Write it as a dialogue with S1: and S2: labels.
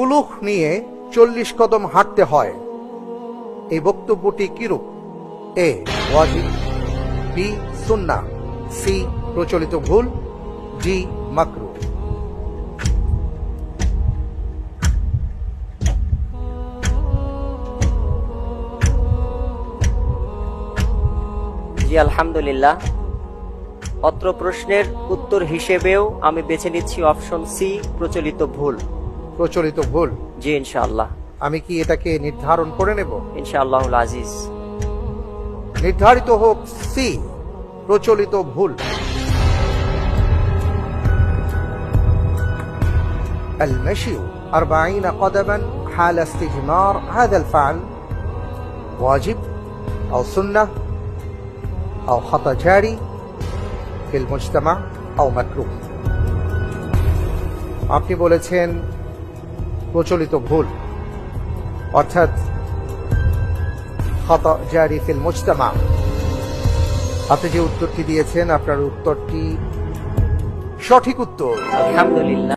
S1: কুলুখ নিয়ে চল্লিশ কদম হাঁটতে হয়। এই বক্তব্যটি কিরূপ? এ, ওয়াজিব, বি, সুন্না, সি, প্রচলিত ভুল, ডি, মাকরু।
S2: জি, আলহামদুলিল্লাহ। অত্র প্রশ্নের উত্তর হিসেবেও আমি বেছে নিচ্ছি অপশন সি, প্রচলিত ভুল।
S1: প্রচলিত ভুল
S2: জি ইনশাআল্লাহ
S1: আমি কি এটাকে নির্ধারণ করে নেব
S2: ইনশাআল্লাহ আজিজ
S1: নির্ধারিত হোক সি প্রচলিত ভুল المشي أربعين قدما حال استجمار هذا الفعل واجب أو سنة أو خطأ جاري في المجتمع أو مكروه আপনি বলেছেন প্রচলিত ভুল। অর্থাৎ মুজতামা। আপনি যে উত্তরটি দিয়েছেন আপনার উত্তরটি সঠিক উত্তর।
S2: আলহামদুলিল্লাহ।